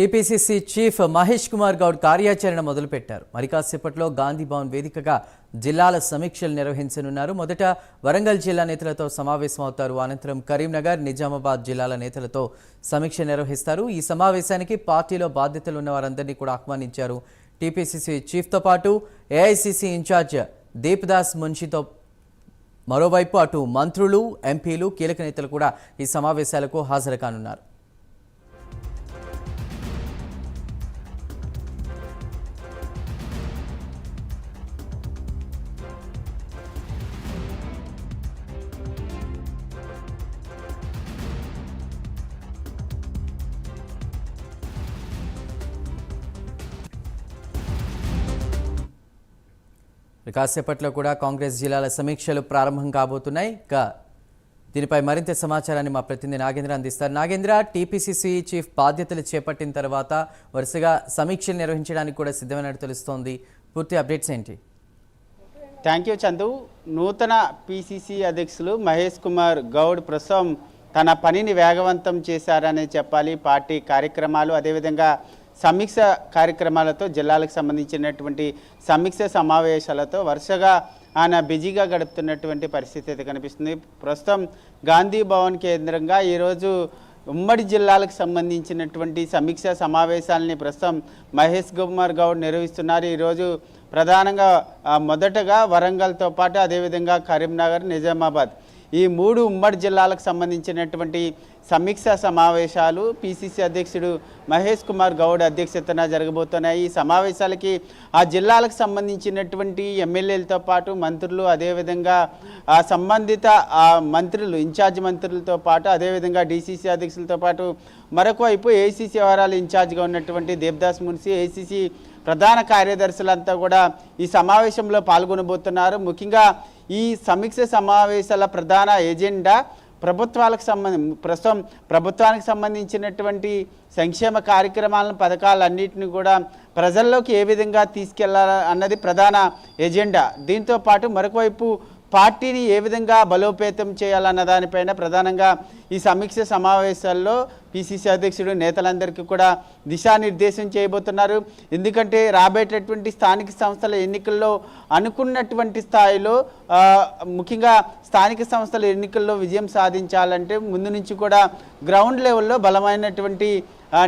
TPCC chief Mahesh Kumar Goud కార్యాచరణ మొదలుపెట్టారు. మరి కాసేపట్లో గాంధీ భవన్ వేదికగా జిల్లాల సమీక్షలు నిర్వహించనున్నారు. మొదట వరంగల్ జిల్లా నేతలతో సమావేశం అవుతారు అనంతరం కరీంనగర్ నిజామాబాద్ జిల్లాల నేతలతో సమీక్ష నిర్వహిస్తారు. ఈ సమావేశానికి పార్టీలో బాధ్యతలు ఉన్న వారందరినీ కూడా ఆహ్వానించారు. టీపీసీసీ చీఫ్తో పాటు ఏఐసీసీ ఇన్ఛార్జ్ దీప్దాస్ మున్షితో మరోవైపు అటు మంత్రులు ఎంపీలు కీలక నేతలు కూడా ఈ సమావేశాలకు హాజరు కానున్నారు. కాసేపట్లో కూడా కాంగ్రెస్ జిల్లాల సమీక్షలు ప్రారంభం కాబోతున్నాయి. ఇక దీనిపై మరింత సమాచారాన్ని మా ప్రతినిధి నాగేంద్ర అందిస్తారు. నాగేంద్ర టీపీసీసీ చీఫ్ బాధ్యతలు చేపట్టిన తర్వాత వరుసగా సమీక్షలు నిర్వహించడానికి కూడా సిద్ధమైనట్టు తెలుస్తోంది. పూర్తి అప్డేట్స్ ఏంటి? Thank you Chandu. నూతన పిసిసి అధ్యక్షులు మహేష్ కుమార్ గౌడ్ ప్రస్తుతం తన పనిని వేగవంతం చేశారనే చెప్పాలి. పార్టీ కార్యక్రమాలు అదేవిధంగా సమీక్ష కార్యక్రమాలతో జిల్లాలకు సంబంధించినటువంటి సమీక్ష సమావేశాలతో వరుసగా ఆయన బిజీగా గడుపుతున్నటువంటి పరిస్థితి అయితే కనిపిస్తుంది. ప్రస్తుతం గాంధీ భవన్ కేంద్రంగా ఈరోజు ఉమ్మడి జిల్లాలకు సంబంధించినటువంటి సమీక్ష సమావేశాలని ప్రస్తుతం మహేష్ కుమార్ గౌడ్ నిర్వహిస్తున్నారు. ఈరోజు ప్రధానంగా మొదటగా వరంగల్తో పాటు అదేవిధంగా కరీంనగర్ నిజామాబాద్. ఈ మూడు ఉమ్మడి జిల్లాలకు సంబంధించినటువంటి సమీక్ష సమావేశాలు పిసిసి అధ్యక్షుడు మహేష్ కుమార్ గౌడ్ అధ్యక్షతన జరగబోతున్నాయి. ఈ సమావేశాలకి ఆ జిల్లాలకు సంబంధించినటువంటి ఎమ్మెల్యేలతో పాటు మంత్రులు అదేవిధంగా ఆ సంబంధిత ఆ మంత్రులు ఇన్ఛార్జ్ మంత్రులతో పాటు అదేవిధంగా డీసీసీ అధ్యక్షులతో పాటు మరొక వైపు ఏసీసీ వ్యవహారాలు ఇన్ఛార్జ్గా ఉన్నటువంటి దేవదాస్ మున్సి ఏసీసీ ప్రధాన కార్యదర్శులంతా కూడా ఈ సమావేశంలో పాల్గొనబోతున్నారు. ముఖ్యంగా ఈ సమీక్ష సమావేశాల ప్రధాన ఎజెండా ప్రభుత్వాలకు సంబంధం ప్రస్తుతం ప్రభుత్వానికి సంబంధించినటువంటి సంక్షేమ కార్యక్రమాలను పథకాలన్నింటినీ కూడా ప్రజల్లోకి ఏ విధంగా తీసుకెళ్ళాలి అన్నది ప్రధాన ఎజెండా దీంతో పాటు మరొకవైపు పార్టీని ఏ విధంగా బలోపేతం చేయాలన్న దానిపైన ప్రధానంగా ఈ సమీక్ష సమావేశాల్లో పిసిసి అధ్యక్షుడు నేతలందరికీ కూడా దిశానిర్దేశం చేయబోతున్నారు. ఎందుకంటే రాబోయేటటువంటి స్థానిక సంస్థల ఎన్నికల్లో అనుకున్నటువంటి స్థాయిలో ముఖ్యంగా స్థానిక సంస్థల ఎన్నికల్లో విజయం సాధించాలంటే ముందు నుంచి కూడా గ్రౌండ్ లెవెల్లో బలమైనటువంటి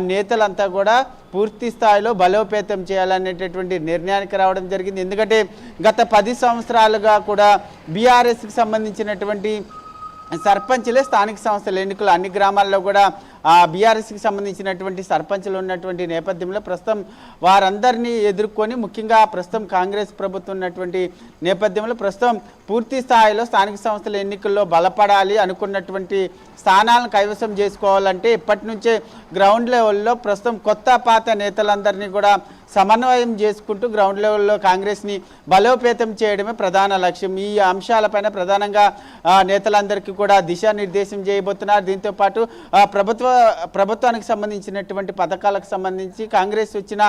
నేతలంతా కూడా పూర్తి స్థాయిలో బలోపేతం చేయాలనేటటువంటి నిర్ణయానికి రావడం జరిగింది. ఎందుకంటే గత పది సంవత్సరాలుగా కూడా బీఆర్ఎస్కి సంబంధించినటువంటి సర్పంచ్లే స్థానిక సంస్థల ఎన్నికలు. అన్ని గ్రామాల్లో కూడా బీఆర్ఎస్కి సంబంధించినటువంటి సర్పంచ్లు ఉన్నటువంటి నేపథ్యంలో ప్రస్తుతం వారందరినీ ఎదుర్కొని ముఖ్యంగా ప్రస్తుతం కాంగ్రెస్ ప్రభుత్వం ఉన్నటువంటి నేపథ్యంలో ప్రస్తుతం పూర్తి స్థాయిలో స్థానిక సంస్థల ఎన్నికల్లో బలపడాలి అనుకున్నటువంటి స్థానాలను కైవసం చేసుకోవాలంటే ఇప్పటి నుంచే గ్రౌండ్ లెవెల్లో ప్రస్తుతం కొత్త పాత నేతలందరినీ కూడా సమన్వయం చేసుకుంటూ గ్రౌండ్ లెవెల్లో కాంగ్రెస్ని బలోపేతం చేయడమే ప్రధాన లక్ష్యం. ఈ అంశాలపైన ప్రధానంగా నేతలందరికీ కూడా దిశానిర్దేశం చేయబోతున్నారు. దీంతో పాటు ప్రభుత్వ ప్రభుత్వానికి సంబంధించినటువంటి పథకాలకు సంబంధించి కాంగ్రెస్ వచ్చిన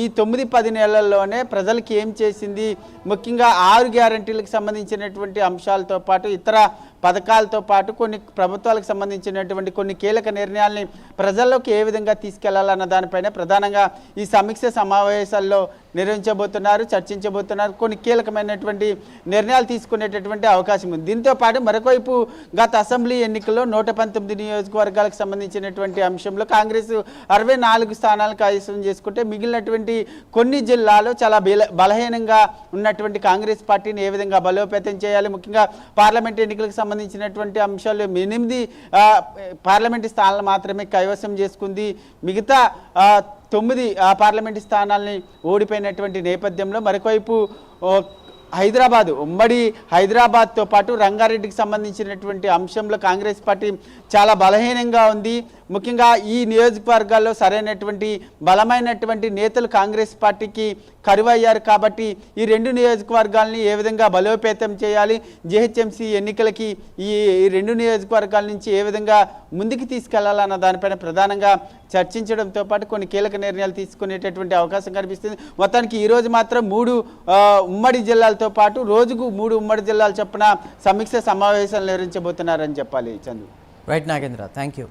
ఈ తొమ్మిది పది నెలల్లోనే ప్రజలకి ఏం చేసింది? ముఖ్యంగా ఆరు గ్యారంటీలకు సంబంధించినటువంటి అంశాలతో పాటు ఇతర పథకాలతో పాటు కొన్ని ప్రభుత్వాలకు సంబంధించినటువంటి కొన్ని కీలక నిర్ణయాల్ని ప్రజల్లోకి ఏ విధంగా తీసుకెళ్ళాలన్న దానిపైన ప్రధానంగా ఈ సమీక్ష సమావేశాల్లో నిర్వహించబోతున్నారు చర్చించబోతున్నారు. కొన్ని కీలకమైనటువంటి నిర్ణయాలు తీసుకునేటటువంటి అవకాశం ఉంది. దీంతో పాటు మరొకవైపు గత అసెంబ్లీ ఎన్నికల్లో నూట పంతొమ్మిది నియోజకవర్గాలకు సంబంధించినటువంటి అంశంలో కాంగ్రెస్ అరవై నాలుగు స్థానాలు కైవసం చేసుకుంటే మిగిలినటువంటి కొన్ని జిల్లాలో చాలా బల బలహీనంగా ఉన్నటువంటి కాంగ్రెస్ పార్టీని ఏ విధంగా బలోపేతం చేయాలి? ముఖ్యంగా పార్లమెంట్ ఎన్నికలకు సంబంధించినటువంటి అంశాలు ఎనిమిది పార్లమెంటు స్థానాలు మాత్రమే కైవసం చేసుకుంది. మిగతా తొమ్మిది పార్లమెంటు స్థానాల్ని ఓడిపోయినటువంటి నేపథ్యంలో మరొకవైపు హైదరాబాద్ ఉమ్మడి హైదరాబాద్తో పాటు రంగారెడ్డికి సంబంధించినటువంటి అంశంలో కాంగ్రెస్ పార్టీ చాలా బలహీనంగా ఉంది. ముఖ్యంగా ఈ నియోజకవర్గాల్లో సరైనటువంటి బలమైనటువంటి నేతలు కాంగ్రెస్ పార్టీకి కరువయ్యారు కాబట్టి ఈ రెండు నియోజకవర్గాల్ని ఏ విధంగా బలోపేతం చేయాలి జిహెచ్ఎంసీ ఎన్నికలకి ఈ ఈ రెండు నియోజకవర్గాల నుంచి ఏ విధంగా ముందుకు తీసుకెళ్ళాలన్న దానిపైన ప్రధానంగా చర్చించడంతో పాటు కొన్ని కీలక నిర్ణయాలు తీసుకునేటటువంటి అవకాశం కనిపిస్తుంది. మొత్తానికి ఈరోజు మాత్రం మూడు ఉమ్మడి జిల్లాలతో పాటు రోజుకు మూడు ఉమ్మడి జిల్లాలు చొప్పున సమీక్ష సమావేశాలు నిర్వహించబోతున్నారని చెప్పాలి Chandu. Right Nagendra thank you